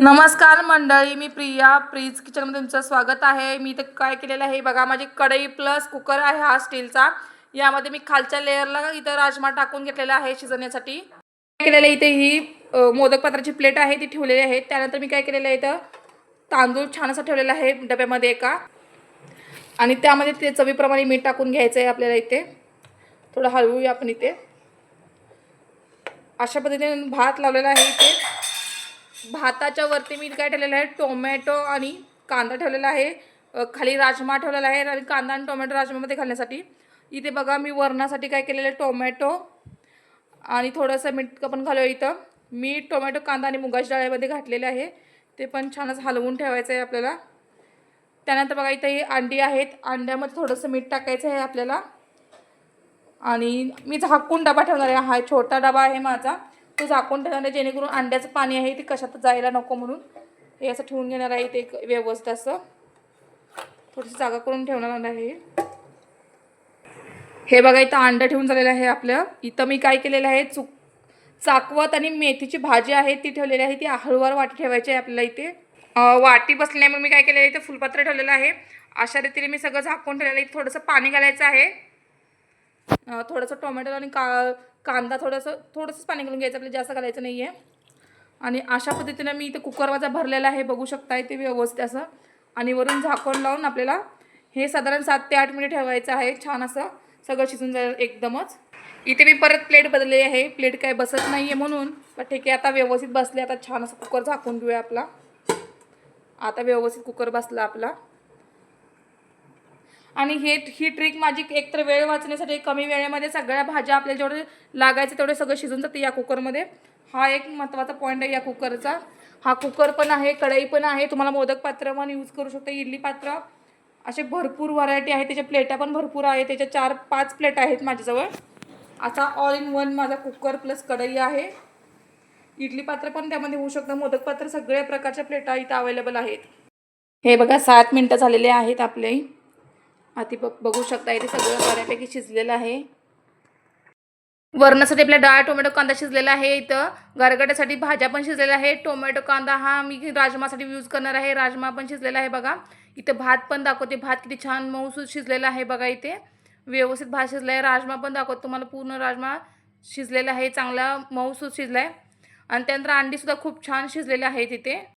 नमस्कार मंडळी मी प्रिया. प्रीज किचनमध्ये तुमचं स्वागत आहे. मी इथं काय केलेलं आहे? बघा माझी कढई प्लस कुकर आहे हा स्टीलचा. यामध्ये मी खालच्या लेअरला इथं राजमा टाकून घेतलेला आहे शिजवण्यासाठी. काय केलेलं आहे इथे ही मोदक पात्राची प्लेट आहे ती ठेवलेली आहे. त्यानंतर मी काय केलेलं आहे इथं तांदूळ छान असा ठेवलेला आहे डब्यामध्ये एका. आणि त्यामध्ये ते चवीप्रमाणे मीठ टाकून घ्यायचं आहे आपल्याला इथे. थोडं हलवूया आपण इथे. अशा पद्धतीने भात लावलेला आहे इथे. भाताच्या वरती मी काय ठेवलेलं आहे? टोमॅटो आणि कांदा ठेवलेला आहे. खाली राजमा ठेवलेला आहे आणि कांदा आणि टोमॅटो राजमामध्ये घालण्यासाठी. इथे बघा मी वरणासाठी काय केलेलं आहे? टोमॅटो आणि थोडंसं मीठ पण घालूया इथं. मीठ टोमॅटो कांदा आणि मुगाच्या डाळीमध्ये घातलेले आहे. ते पण छानच हलवून ठेवायचं आहे आपल्याला. त्यानंतर बघा इथं ही अंडी आहेत. अंड्यामध्ये थोडंसं मीठ टाकायचं आहे आपल्याला. आणि मी झाकून डबा ठेवणार आहे. हा छोटा डबा आहे माझा. तो झाकून ठेवणार आहे जेणेकरून अंड्याचं पाणी आहे ते कशात जायला नको म्हणून. हे असं ठेवून घेणार आहे ते एक व्यवस्थित असं. थोडीशी जागा करून ठेवणार आहे हे. बघा इथं अंडं ठेवून झालेलं आहे आपलं. इथं मी काय केलेलं आहे चुक चाकवत आणि मेथीची भाजी आहे ती ठेवलेली आहे. ती हळूवार वाटी ठेवायची आहे आपल्याला इथे. वाटी बसल्यामुळे मी काय केलेलं आहे इथे फुलपत्र ठेवलेलं आहे. अशा रीतीने मी सगळं झाकून ठेवलेलं आहे. थोडंसं पाणी घालायचं आहे. थोडंसं टोमॅटो आणि का कांदा थोडंसं थोडंसंच पाणी घालून घ्यायचं आपल्याला जास्त घालायचं नाही आहे आणि अशा पद्धतीनं मी इथे कुकर माझा भरलेला आहे बघू शकताय ते व्यवस्थित असं. आणि वरून झाकण लावून आपल्याला हे साधारण सात ते आठ मिनिट ठेवायचं आहे छान असं सगळं शिजून जाईल एकदमच. इथे मी परत प्लेट बदलली आहे प्लेट काय बसत नाही आहे म्हणून पण ठीक आहे आता व्यवस्थित बसले आता छान असं कुकर झाकून घेऊया आपला. आता व्यवस्थित कुकर बसला आपला. आणि हे ही ट्रिक माझी एकतर वेळ वाचण्यासाठी कमी वेळेमध्ये सगळ्या भाज्या आपल्याला जेवढे लागायचे तेवढे सगळं शिजून जाते या कुकरमध्ये हा एक महत्त्वाचा पॉईंट आहे या कुकरचा हा कुकर पण आहे कढई पण आहे. तुम्हाला मोदक पात्र पण यूज करू शकता इडली पात्र. असे भरपूर व्हरायटी आहे त्याच्या प्लेटा पण भरपूर आहे त्याच्या चार पाच प्लेट आहेत माझ्याजवळ. असा ऑल इन वन माझा कुकर प्लस कढई आहे. इडली पात्र पण त्यामध्ये होऊ शकतं. मोदक पात्र सगळ्या प्रकारच्या प्लेटा इथं अवेलेबल आहेत. हे बघा सात मिनटं झालेले आहेत आपले. आधी बघ बघू शकता इथे सगळं बऱ्यापैकी शिजलेलं आहे. वरणासाठी आपल्या डाळ टोमॅटो कांदा शिजलेला आहे इथं. गरगड्यासाठी भाज्या पण शिजलेल्या आहे टोमॅटो कांदा हा मी राजमासाठी यूज करणार आहे. राजमा पण शिजलेला आहे बघा. इथं भात पण दाखवते. भात किती छान मऊसूद शिजलेला आहे बघा इथे. व्यवस्थित भात शिजला आहे राजमा पण दाखवतो तुम्हाला. पूर्ण राजमा शिजलेला आहे. चांगला मऊसूद शिजला आहे आणि त्यानंतर अंडीसुद्धा खूप छान शिजलेले आहेत इथे.